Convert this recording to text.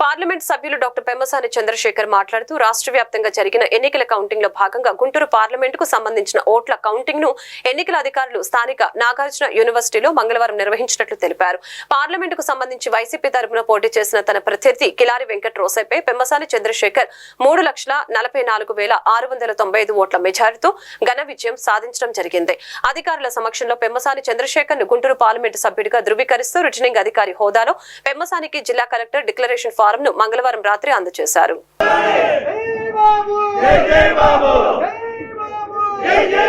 Parliament సభ్యులు doctor Pemmasani Chandrasekhar మాట్లాడుతూ రాష్ట్ర వ్యాప్తంగా జరిగిన ఎన్నికల కౌంటింగ్లో భాగంగా గుంటూరు పార్లమెంట్కు సంబంధించిన ఓట్ల కౌంటింగ్ను ఎన్నికల అధికారులు స్థానిక నాగార్జున యూనివర్సిటీలో మంగళవారం నిర్వహించినట్లు తెలిపారు. పార్లమెంటుకు సంబంధించి వైసీపీ తరపున పోటీ చేసిన తన ప్రత్యర్థి కిలారి వెంకట్ రోసైపై పెమ్మసాని చంద్రశేఖర్ మూడు లక్షల నలభై నాలుగు వేల ఆరు వందల తొంభై ఐదు ఓట్ల మెజారిటీతో ఘన విజయం సాధించడం జరిగింది. అధికారుల సమక్షంలో పెమ్మసాని చంద్రశేఖర్ను గుంటూరు పార్లమెంటు సభ్యుడిగా ధృవీకరిస్తూ రిటర్నింగ్ అధికారి హోదాలో పెమ్మసానికి జిల్లా కలెక్టర్ డిక్లరేషన్ ఫారం ను మంగళవారం రాత్రి అందజేశారు జై బాబు జై జై